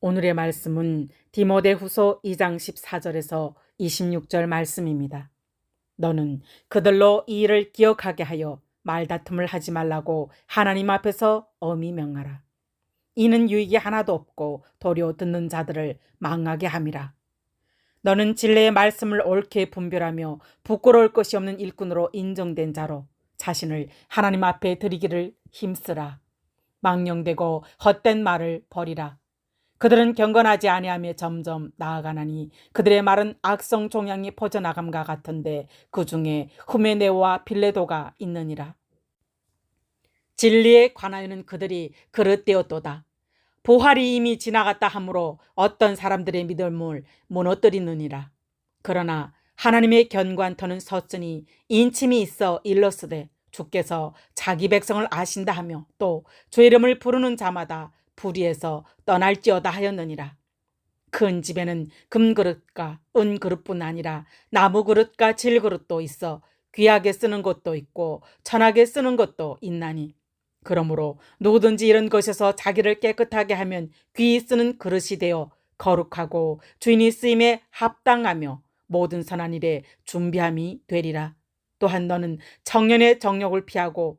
오늘의 말씀은 디모데후서 2장 14절에서 26절 말씀입니다. 너는 그들로 이 일을 기억하게 하여 말다툼을 하지 말라고 하나님 앞에서 엄히 명하라. 이는 유익이 하나도 없고 도리어 듣는 자들을 망하게 함이라. 너는 진리의 말씀을 옳게 분별하며 부끄러울 것이 없는 일꾼으로 인정된 자로 자신을 하나님 앞에 드리기를 힘쓰라. 망령되고 헛된 말을 버리라. 그들은 경건하지 아니하며 점점 나아가나니 그들의 말은 악성 종양이 퍼져나감과 같은데 그 중에 후메네오와 빌레도가 있느니라. 진리에 관하여는 그들이 그릇되었도다. 보활이 이미 지나갔다 하므로 어떤 사람들의 믿음을 무너뜨리느니라. 그러나 하나님의 견관터는 섰으니 인침이 있어 일렀으되 주께서 자기 백성을 아신다 하며 또 주 이름을 부르는 자마다 불의에서 떠날지어다 하였느니라. 큰 집에는 금그릇과 은그릇뿐 아니라 나무그릇과 질그릇도 있어 귀하게 쓰는 것도 있고 천하게 쓰는 것도 있나니 그러므로 누구든지 이런 것에서 자기를 깨끗하게 하면 귀히 쓰는 그릇이 되어 거룩하고 주인이 쓰임에 합당하며 모든 선한 일에 준비함이 되리라. 또한 너는 청년의 정욕을 피하고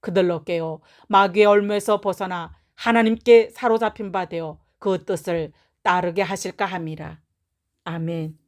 그들로 깨어 마귀의 얼무에서 벗어나 하나님께 사로잡힌 바 되어 그 뜻을 따르게 하실까 함이라. 아멘.